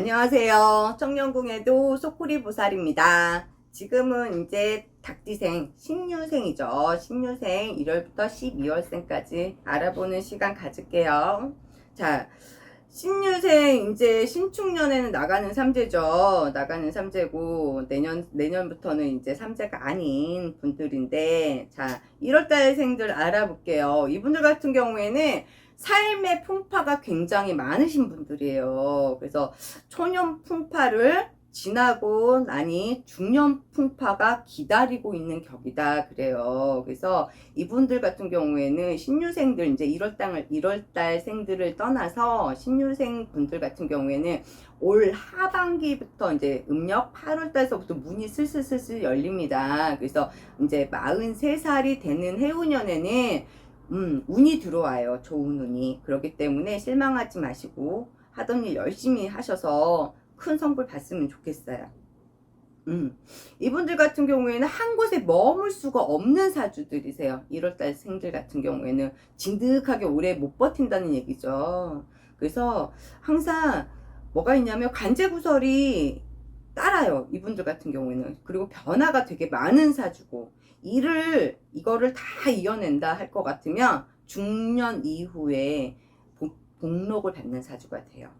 안녕하세요. 청년궁에도 소쿠리 보살입니다. 지금은 이제 닭띠생, 신유생이죠. 신유생 1월부터 12월생까지 알아보는 시간 가질게요. 자, 신유생 이제 신축년에는 나가는 삼재죠. 나가는 삼재고 내년 내년부터는 이제 삼재가 아닌 분들인데 자, 1월달생들 알아볼게요. 이분들 같은 경우에는 삶의 풍파가 굉장히 많으신 분들이에요. 그래서 초년 풍파를 지나고 나니 중년 풍파가 기다리고 있는 격이다 그래요. 그래서 이분들 같은 경우에는 신유생들 이제 1월 땅을 1월 달 생들을 떠나서 신유생 분들 같은 경우에는 올 하반기부터 이제 음력 8월 달서부터 문이 슬슬슬슬 열립니다. 그래서 이제 43살이 되는 해운년에는 음, 운이 들어와요. 좋은 운이. 그렇기 때문에 실망하지 마시고 하던 일 열심히 하셔서 큰 성불 받으면 좋겠어요. 음, 이분들 같은 경우에는 한 곳에 머물 수가 없는 사주들이세요. 1월달 생들 같은 경우에는 진득하게 오래 못 버틴다는 얘기죠. 그래서 항상 뭐가 있냐면 관제구설이 따라요. 이분들 같은 경우에는. 그리고 변화가 되게 많은 사주고 일을 이거를 다 이겨낸다 할 것 같으면 중년 이후에 복- 복록을 받는 사주가 돼요.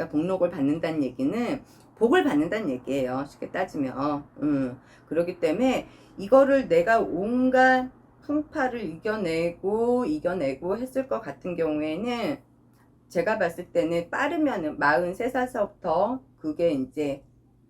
그러니까 복록을 받는다는 얘기는 복을 받는다는 얘기예요. 쉽게 따지면. 음. 그렇기 때문에 이거를 내가 온갖 풍파를 이겨내고 이겨내고 했을 것 같은 경우에는 제가 봤을 때는 빠르면은 43살서부터 그게 이제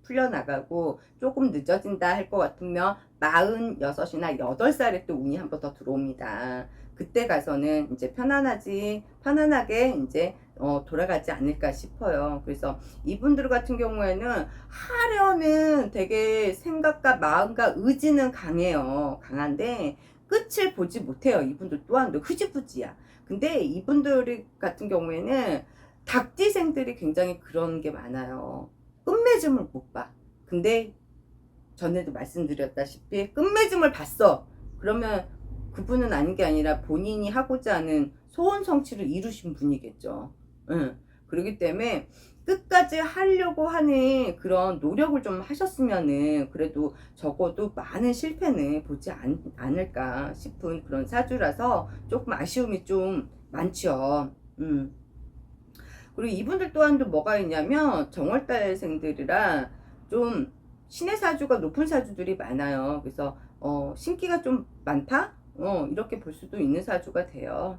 풀려나가고 조금 늦어진다 할 것 같으면 46이나 8살에 또 운이 한 번 더 들어옵니다. 그때 가서는 이제 편안하지, 편안하게 이제 어, 돌아가지 않을까 싶어요. 그래서 이분들 같은 경우에는 하려는 되게 생각과 마음과 의지는 강해요. 강한데 끝을 보지 못해요. 이분들 또한 흐지부지야. 근데 이분들 같은 경우에는 닭띠생들이 굉장히 그런 게 많아요. 끝맺음을 못 봐. 근데 전에도 말씀드렸다시피 끝맺음을 봤어. 그러면 그분은 아닌 게 아니라 본인이 하고자 하는 소원 성취를 이루신 분이겠죠. 응. 그렇기 때문에 끝까지 하려고 하는 그런 노력을 좀 하셨으면은 그래도 적어도 많은 실패는 보지 않, 않을까 싶은 그런 사주라서 조금 아쉬움이 좀 많죠. 음. 그리고 이분들 또한도 뭐가 있냐면 정월달생들이라 좀 신의 사주가 높은 사주들이 많아요. 그래서 어, 신기가 좀 많다? 어, 이렇게 볼 수도 있는 사주가 돼요.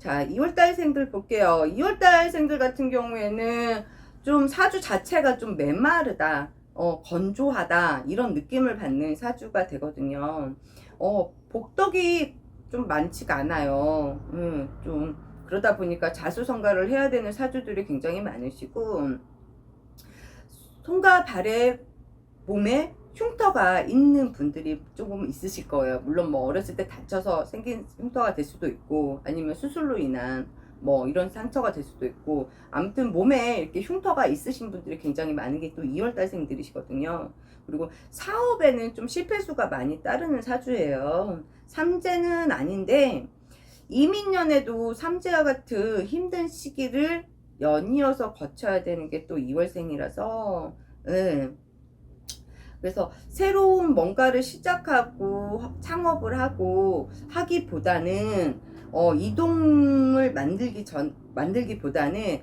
자, 2월달생들 볼게요. 2월달생들 같은 경우에는 좀 사주 자체가 좀 메마르다, 어, 건조하다, 이런 느낌을 받는 사주가 되거든요. 어, 복덕이 좀 많지가 않아요. 음, 좀, 그러다 보니까 자수성가를 해야 되는 사주들이 굉장히 많으시고, 손과 발에, 몸에 흉터가 있는 분들이 조금 있으실 거예요. 물론 뭐 어렸을 때 다쳐서 생긴 흉터가 될 수도 있고 아니면 수술로 인한 뭐 이런 상처가 될 수도 있고 아무튼 몸에 이렇게 흉터가 있으신 분들이 굉장히 많은 게 또 2월달생들이시거든요. 그리고 사업에는 좀 실패수가 많이 따르는 사주예요. 삼재는 아닌데 이민년에도 삼재와 같은 힘든 시기를 연이어서 거쳐야 되는 게 또 2월생이라서 예. 그래서 새로운 뭔가를 시작하고 창업을 하고 하기보다는 어, 이동을 만들기 전 만들기보다는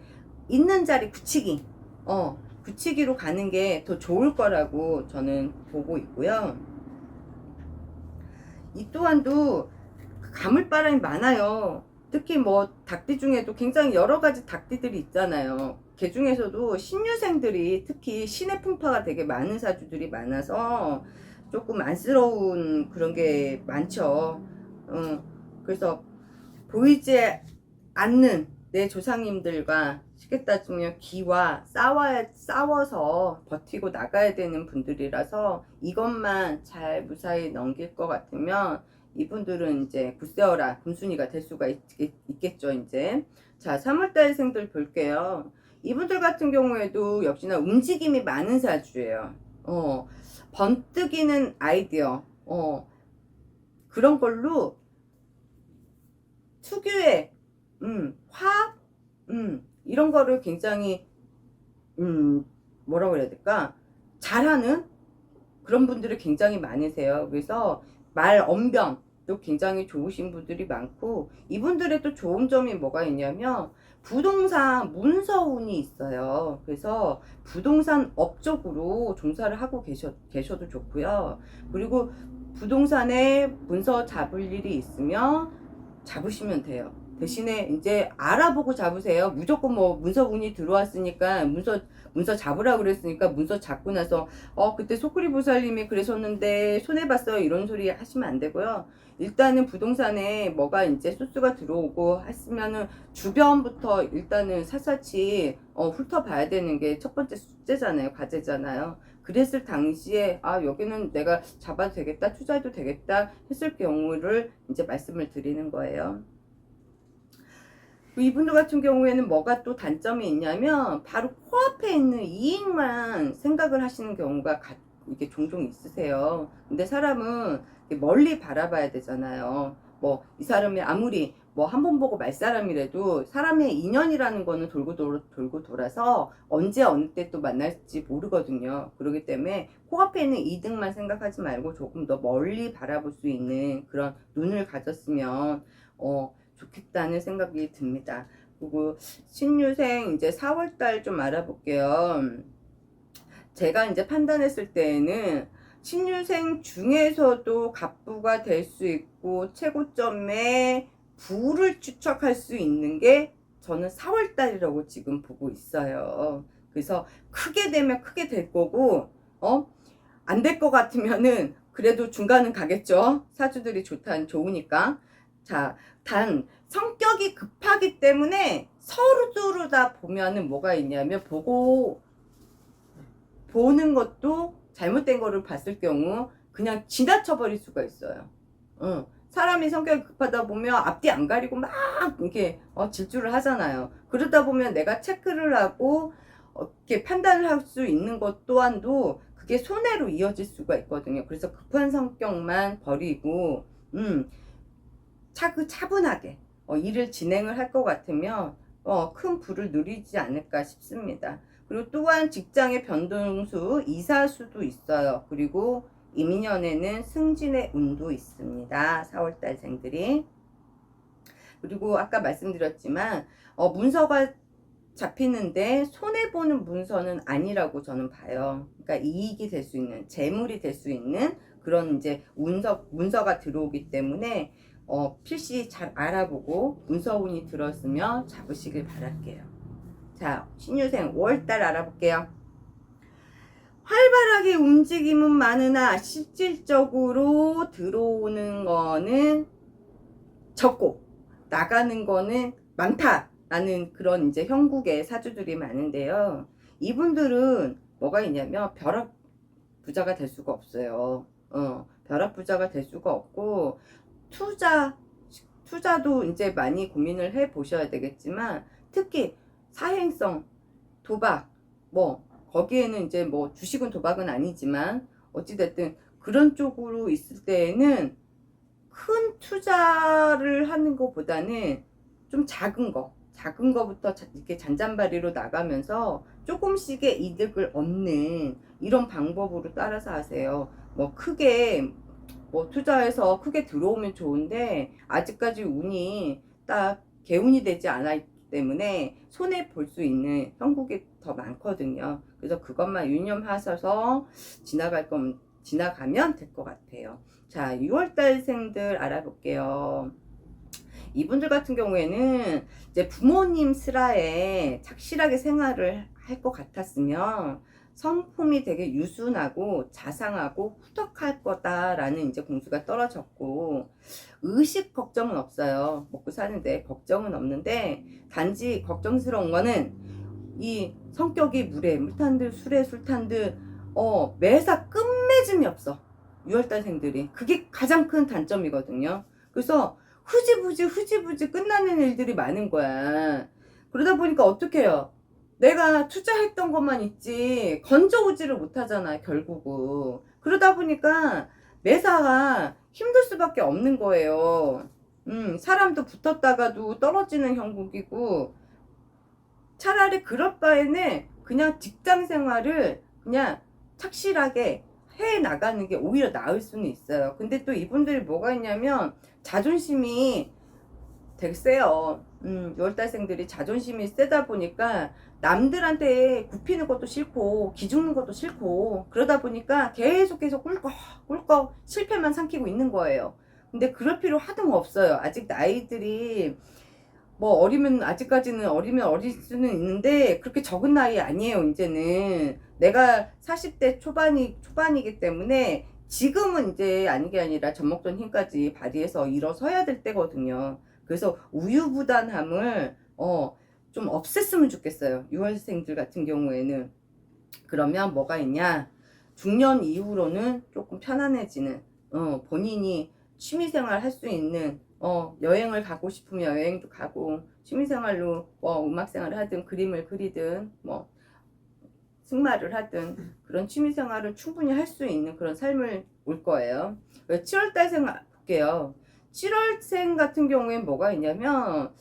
있는 자리 굳히기 어 굳히기로 가는 게 더 좋을 거라고 저는 보고 있고요. 이 또한도 가물바람이 많아요. 특히 뭐 닭띠 중에도 굉장히 여러 가지 닭띠들이 있잖아요. 개 중에서도 신유생들이 특히 신의 풍파가 되게 많은 사주들이 많아서 조금 안쓰러운 그런 게 많죠. 어, 그래서 보이지 않는 내 조상님들과 쉽게 따지면 기와 싸워야, 싸워서 버티고 나가야 되는 분들이라서 이것만 잘 무사히 넘길 것 같으면 이분들은 이제 굳세어라 금순이가 될 수가 있, 겠죠 이제 자 3월달생들 볼게요 이분들 같은 경우에도 역시나 움직임이 많은 사주예요 어 번뜩이는 아이디어 어 그런 걸로 특유의 음, 화합 음, 이런 거를 굉장히 음, 뭐라고 그래야 될까? 잘하는 그런 분들이 굉장히 많으세요. 그래서 말 언변도 굉장히 좋으신 분들이 많고 이분들의 또 좋은 점이 뭐가 있냐면 부동산 문서운이 있어요. 그래서 부동산 업 쪽으로 종사를 하고 계셔, 계셔도 좋고요. 그리고 부동산에 문서 잡을 일이 있으면 잡으시면 돼요. 대신에 이제 알아보고 잡으세요. 무조건 뭐 문서운이 들어왔으니까 문서 문서 잡으라 그랬으니까 문서 잡고 나서 어 그때 소쿠리 보살님이 그러셨는데 손해 봤어요 이런 소리 하시면 안 되고요. 일단은 부동산에 뭐가 이제 소스가 들어오고 했으면은 주변부터 일단은 샅샅이 어, 훑어봐야 되는 게 첫 번째 숙제잖아요, 과제잖아요. 그랬을 당시에 아 여기는 내가 잡아도 되겠다, 투자해도 되겠다 했을 경우를 이제 말씀을 드리는 거예요. 그 이분들 같은 경우에는 뭐가 또 단점이 있냐면 바로 코앞에 있는 이익만 생각을 하시는 경우가 가, 이게 종종 있으세요. 근데 사람은 멀리 바라봐야 되잖아요. 뭐 이 사람이 아무리 뭐 한 번 보고 말 사람이라도 사람의 인연이라는 거는 돌고 돌, 돌고 돌아서 언제 어느 때 또 만날지 모르거든요. 그렇기 때문에 코앞에 있는 이득만 생각하지 말고 조금 더 멀리 바라볼 수 있는 그런 눈을 가졌으면 어 좋겠다는 생각이 듭니다. 그리고 신유생 이제 4월달 좀 알아볼게요. 제가 이제 판단했을 때에는 신유생 중에서도 갑부가 될 수 있고 최고점에 부를 추측할 수 있는 게 저는 4월달이라고 지금 보고 있어요. 그래서 크게 되면 크게 될 거고 어? 안 될 것 같으면은 그래도 중간은 가겠죠. 사주들이 좋다 좋으니까. 자, 단 성격이 급하기 때문에 서로 다 보면은 뭐가 있냐면 보고 보는 것도 잘못된 거를 봤을 경우 그냥 지나쳐 버릴 수가 있어요. 응. 사람이 성격이 급하다 보면 앞뒤 안 가리고 막 이렇게 어, 질주를 하잖아요. 그러다 보면 내가 체크를 하고 어, 이렇게 판단을 할 수 있는 것 또한도 그게 손해로 이어질 수가 있거든요. 그래서 급한 성격만 버리고 음, 차그 차분하게 어, 일을 진행을 할 것 같으면 어, 큰 부를 누리지 않을까 싶습니다. 그리고 또한 직장의 변동수, 이사수도 있어요. 그리고 이민년에는 승진의 운도 있습니다. 4월달생들이. 그리고 아까 말씀드렸지만 어, 문서가 잡히는데 손해보는 문서는 아니라고 저는 봐요. 그러니까 이익이 될 수 있는, 재물이 될 수 있는 그런 이제 문서, 문서가 들어오기 때문에 어, 필시 잘 알아보고 문서운이 들었으면 잡으시길 바랄게요. 자, 신유생 5월달 알아볼게요. 활발하게 움직임은 많으나 실질적으로 들어오는 거는 적고 나가는 거는 많다라는 그런 이제 형국의 사주들이 많은데요. 이분들은 뭐가 있냐면 벼락 부자가 될 수가 없어요. 어, 벼락 부자가 될 수가 없고 투자 투자도 이제 많이 고민을 해 보셔야 되겠지만 특히 사행성 도박 뭐 거기에는 이제 뭐 주식은 도박은 아니지만 어찌됐든 그런 쪽으로 있을 때에는 큰 투자를 하는 것보다는 좀 작은 거 작은 거부터 이렇게 잔잔바리로 나가면서 조금씩의 이득을 얻는 이런 방법으로 따라서 하세요. 뭐 크게 뭐 투자해서 크게 들어오면 좋은데 아직까지 운이 딱 개운이 되지 않았기 때문에 손해 볼 수 있는 형국이 더 많거든요. 그래서 그것만 유념하셔서 지나갈 건 지나가면 될 것 같아요. 자, 6월달생들 알아볼게요. 이분들 같은 경우에는 이제 부모님 슬하에 착실하게 생활을 할 것 같았으면 성품이 되게 유순하고 자상하고 후덕할 거다라는 이제 공수가 떨어졌고 의식 걱정은 없어요. 먹고 사는데 걱정은 없는데 단지 걱정스러운 거는 이 성격이 물에 물탄 듯 술에 술탄 듯어 매사 끝맺음이 없어. 6월달생들이 그게 가장 큰 단점이거든요. 그래서 흐지부지 흐지부지 끝나는 일들이 많은 거야. 그러다 보니까 어떻게 해요? 내가 투자했던 것만 있지 건져오지를 못하잖아 결국은 그러다 보니까 매사가 힘들 수밖에 없는 거예요 음, 사람도 붙었다가도 떨어지는 형국이고 차라리 그럴 바에는 그냥 직장 생활을 그냥 착실하게 해 나가는 게 오히려 나을 수는 있어요. 근데 또 이분들이 뭐가 있냐면 자존심이 되게 세요. 음, 6월달생들이 자존심이 세다 보니까 남들한테 굽히는 것도 싫고 기죽는 것도 싫고 그러다 보니까 계속 계속 꿀꺽 꿀꺽 실패만 삼키고 있는 거예요. 근데 그럴 필요 하등 없어요. 아직 나이들이 뭐 어리면 아직까지는 어리면 어릴 수는 있는데 그렇게 적은 나이 아니에요. 이제는 내가 40대 초반이 초반이기 때문에 지금은 이제 아닌 게 아니라 젖먹던 힘까지 발휘해서 일어서야 될 때거든요. 그래서 우유부단함을 어 좀 없앴으면 좋겠어요. 6월생들 같은 경우에는 그러면 뭐가 있냐? 중년 이후로는 조금 편안해지는 어 본인이 취미생활 할 수 있는 어 여행을 가고 싶으면 여행도 가고 취미생활로 뭐 음악생활을 하든 그림을 그리든 뭐 승마를 하든 그런 취미생활을 충분히 할 수 있는 그런 삶을 올 거예요. 7월달생 볼게요. 7월생 같은 경우엔 뭐가 있냐면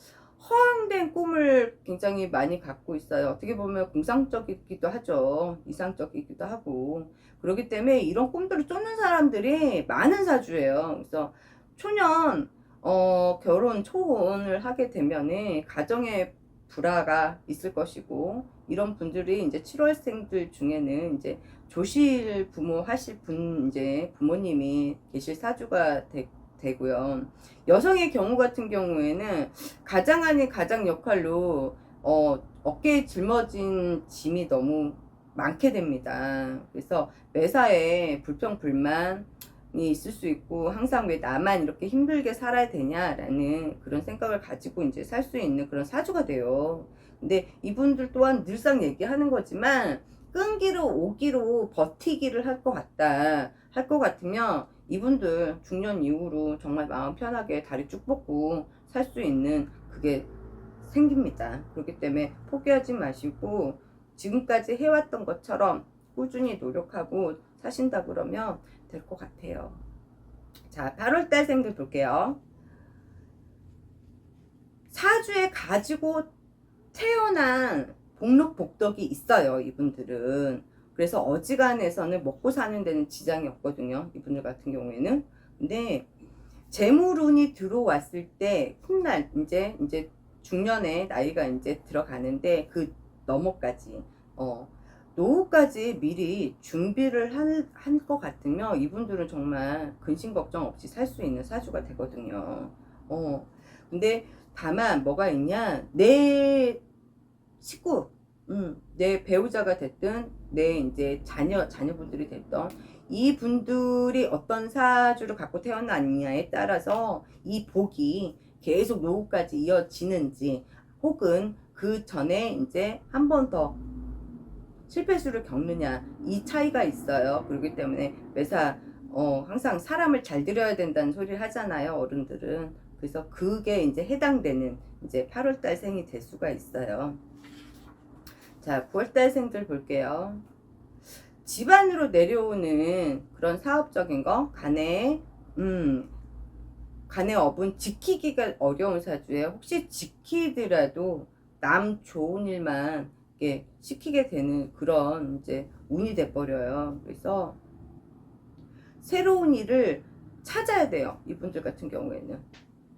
허황된 꿈을 굉장히 많이 갖고 있어요. 어떻게 보면 공상적이기도 하죠. 이상적이기도 하고. 그렇기 때문에 이런 꿈들을 쫓는 사람들이 많은 사주예요. 그래서 초년, 어, 결혼, 초혼을 하게 되면은 가정에 불화가 있을 것이고, 이런 분들이 이제 7월생들 중에는 이제 조실 부모 하실 분, 이제 부모님이 계실 사주가 되, 되고요. 여성의 경우 같은 경우에는 가장 아닌 가장 역할로 어, 어깨에 짊어진 짐이 너무 많게 됩니다. 그래서 매사에 불평불만이 있을 수 있고 항상 왜 나만 이렇게 힘들게 살아야 되냐라는 그런 생각을 가지고 이제 살 수 있는 그런 사주가 돼요. 근데 이분들 또한 늘상 얘기하는 거지만 끈기로 오기로 버티기를 할 것 같다. 할 것 같으면 이분들 중년 이후로 정말 마음 편하게 다리 쭉 뻗고 살 수 있는 그게 생깁니다. 그렇기 때문에 포기하지 마시고 지금까지 해왔던 것처럼 꾸준히 노력하고 사신다 그러면 될 것 같아요. 자, 8월달생들 볼게요. 사주에 가지고 태어난 복록 복덕이 있어요. 이분들은. 그래서 어지간해서는 먹고 사는 데는 지장이 없거든요. 이분들 같은 경우에는. 근데 재물운이 들어왔을 때 훗날 이제 이제 중년에 나이가 이제 들어가는데 그 넘어까지 어 노후까지 미리 준비를 한 것 같으면 이분들은 정말 근심 걱정 없이 살 수 있는 사주가 되거든요. 어 근데 다만 뭐가 있냐 내 식구 음, 내 배우자가 됐든 내 이제 자녀 자녀분들이 됐던 이 분들이 어떤 사주를 갖고 태어났냐에 따라서 이 복이 계속 노후까지 이어지는지 혹은 그 전에 이제 한 번 더 실패수를 겪느냐 이 차이가 있어요. 그렇기 때문에 매사 어, 항상 사람을 잘 들여야 된다는 소리를 하잖아요. 어른들은 그래서 그게 이제 해당되는 이제 8월달생이 될 수가 있어요. 자, 9월달생들 볼게요. 집안으로 내려오는 그런 사업적인 거, 간에, 음, 간의 업은 지키기가 어려운 사주에 혹시 지키더라도 남 좋은 일만 이렇게 시키게 되는 그런 이제 운이 돼버려요. 그래서 새로운 일을 찾아야 돼요. 이분들 같은 경우에는.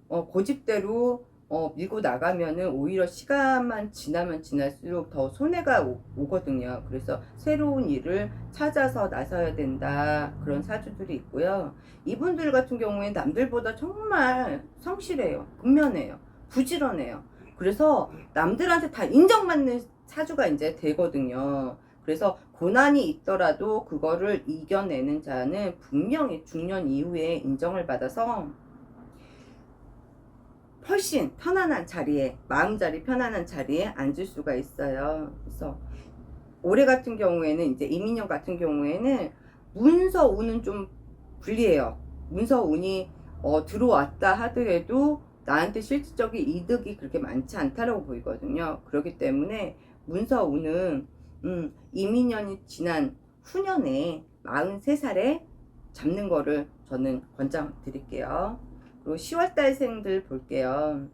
어, 고집대로 어, 밀고 나가면은 오히려 시간만 지나면 지날수록 더 손해가 오, 거든요 그래서 새로운 일을 찾아서 나서야 된다. 그런 사주들이 있고요. 이분들 같은 경우에 남들보다 정말 성실해요. 근면해요. 부지런해요. 그래서 남들한테 다 인정받는 사주가 이제 되거든요. 그래서 고난이 있더라도 그거를 이겨내는 자는 분명히 중년 이후에 인정을 받아서 훨씬 편안한 자리에 마음자리 편안한 자리에 앉을 수가 있어요. 그래서 올해 같은 경우에는 이제 이민년 같은 경우에는 문서 운은 좀 불리해요. 문서 운이 어, 들어왔다 하더라도 나한테 실질적인 이득이 그렇게 많지 않다라고 보이거든요. 그렇기 때문에 문서 운은 음, 이민년이 지난 후년에 43살에 잡는 거를 저는 권장 드릴게요. 그리고 10월달생들 볼게요.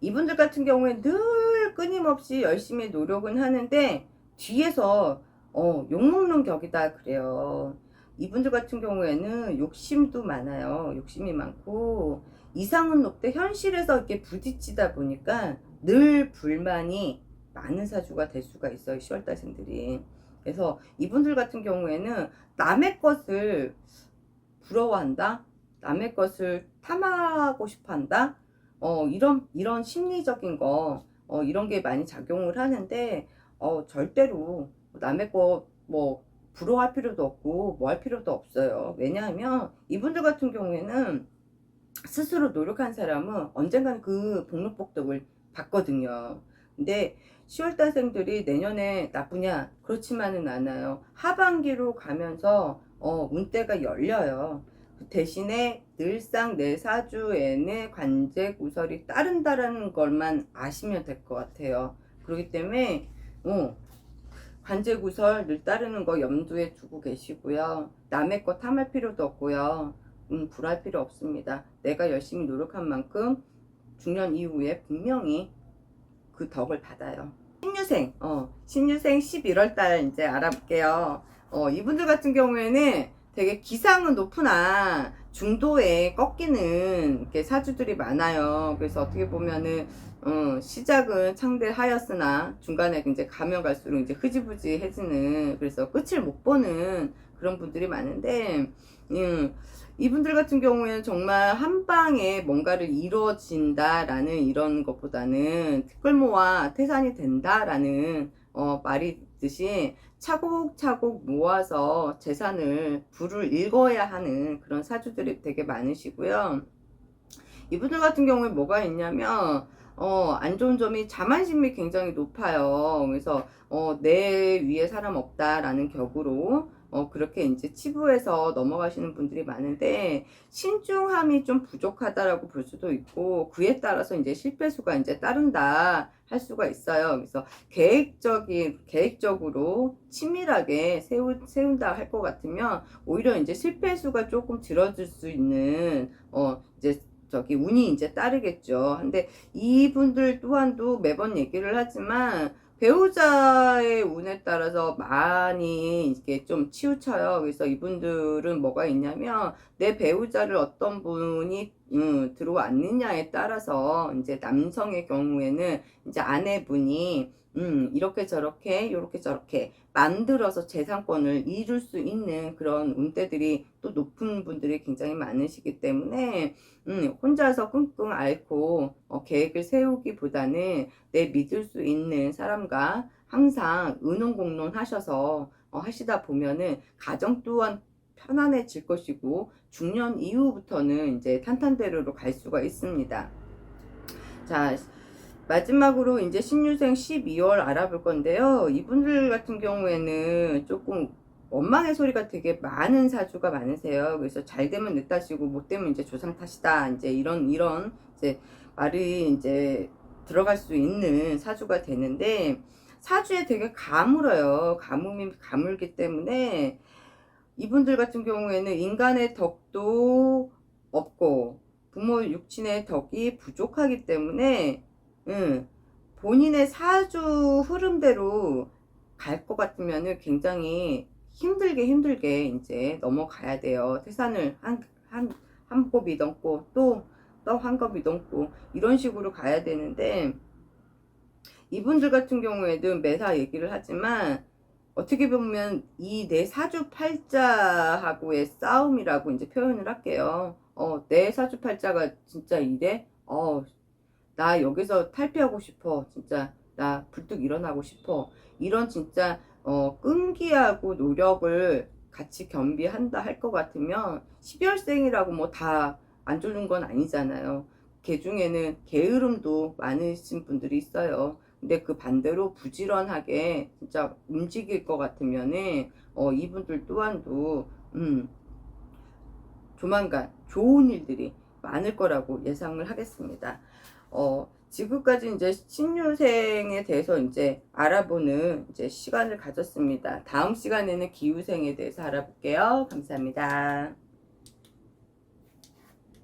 이분들 같은 경우에 늘 끊임없이 열심히 노력은 하는데 뒤에서 어, 욕먹는 격이다 그래요. 이분들 같은 경우에는 욕심도 많아요. 욕심이 많고 이상은 높대 현실에서 이렇게 부딪히다 보니까 늘 불만이 많은 사주가 될 수가 있어요. 10월달생들이. 그래서 이분들 같은 경우에는 남의 것을 부러워한다. 남의 것을 탐하고 싶어 한다. 어, 이런 이런 심리적인 거 어, 이런 게 많이 작용을 하는데 어, 절대로 남의 거뭐 부러워할 필요도 없고 뭐 할 필요도 없어요. 왜냐하면 이분들 같은 경우에는 스스로 노력한 사람은 언젠가는 그 복록복덕을 받거든요. 근데 10월 달생들이 내년에 나쁘냐? 그렇지만은 않아요. 하반기로 가면서 어, 운대가 열려요. 그 대신에 늘상 내 사주에는 관제 구설이 따른다라는 것만 아시면 될 것 같아요. 그렇기 때문에 어, 관제 구설 늘 따르는 거 염두에 두고 계시고요. 남의 거 탐할 필요도 없고요. 음, 불할 필요 없습니다. 내가 열심히 노력한 만큼 중년 이후에 분명히 그 덕을 받아요. 신유생, 어, 신유생 11월 달 이제 알아볼게요. 어, 이분들 같은 경우에는 되게 기상은 높으나 중도에 꺾이는 사주들이 많아요. 그래서 어떻게 보면은 어, 시작은 창대하였으나 중간에 이제 가면 갈수록 이제 흐지부지해지는 그래서 끝을 못 보는 그런 분들이 많은데 음, 이분들 같은 경우에는 정말 한 방에 뭔가를 이루어진다라는 이런 것보다는 티끌모아 태산이 된다라는 어, 말이 듯이 차곡차곡 모아서 재산을 부를 읽어야 하는 그런 사주들이 되게 많으시고요. 이분들 같은 경우에 뭐가 있냐면 어, 안 좋은 점이 자만심이 굉장히 높아요. 그래서 어, 내 위에 사람 없다라는 격으로 어, 그렇게 이제 치부해서 넘어가시는 분들이 많은데 신중함이 좀 부족하다라고 볼 수도 있고 그에 따라서 이제 실패수가 이제 따른다 할 수가 있어요. 그래서 계획적인 계획적으로 치밀하게 세우, 세운다 할 것 같으면 오히려 이제 실패수가 조금 줄어들 수 있는 어 이제 저기 운이 이제 따르겠죠. 근데 이분들 또한도 매번 얘기를 하지만 배우자의 운에 따라서 많이 이게 좀 치우쳐요. 그래서 이분들은 뭐가 있냐면 내 배우자를 어떤 분이 음, 들어왔느냐에 따라서 이제 남성의 경우에는 이제 아내분이 음, 이렇게 저렇게 요렇게 저렇게 만들어서 재산권을 이룰 수 있는 그런 운대들이 또 높은 분들이 굉장히 많으시기 때문에 음, 혼자서 끙끙 앓고 어, 계획을 세우기보다는 내 믿을 수 있는 사람과 항상 의논공론 하셔서 어, 하시다 보면은 가정 또한 편안해질 것이고 중년 이후부터는 이제 탄탄대로로 갈 수가 있습니다. 자, 마지막으로 이제 신유생 12월 알아볼 건데요. 이분들 같은 경우에는 조금 원망의 소리가 되게 많은 사주가 많으세요. 그래서 잘 되면 내 탓이고 못 되면 이제 조상 탓이다. 이제 이런 이런 이제 말이 이제 들어갈 수 있는 사주가 되는데 사주에 되게 가물어요. 가뭄이 가물기 때문에 이분들 같은 경우에는 인간의 덕도 없고 부모 육친의 덕이 부족하기 때문에 응, 본인의 사주 흐름대로 갈 것 같으면은 굉장히 힘들게 힘들게 이제 넘어가야 돼요. 태산을 한, 한, 한 곱이 넘고 또, 또한 곱이 넘고 이런 식으로 가야 되는데 이분들 같은 경우에는 매사 얘기를 하지만 어떻게 보면 이 내 사주 팔자하고의 싸움이라고 이제 표현을 할게요. 어, 내 사주 팔자가 진짜 이래? 어, 나 여기서 탈피하고 싶어. 진짜 나 불뚝 일어나고 싶어. 이런 진짜 어, 끈기하고 노력을 같이 겸비한다 할 것 같으면 12월생이라고 뭐 다 안 좋은 건 아니잖아요. 개 중에는 게으름도 많으신 분들이 있어요. 근데 그 반대로 부지런하게 진짜 움직일 것 같으면은 어, 이분들 또한도 음, 조만간 좋은 일들이 많을 거라고 예상을 하겠습니다. 어, 지금까지 이제 신유생에 대해서 이제 알아보는 이제 시간을 가졌습니다. 다음 시간에는 기후생에 대해서 알아볼게요. 감사합니다.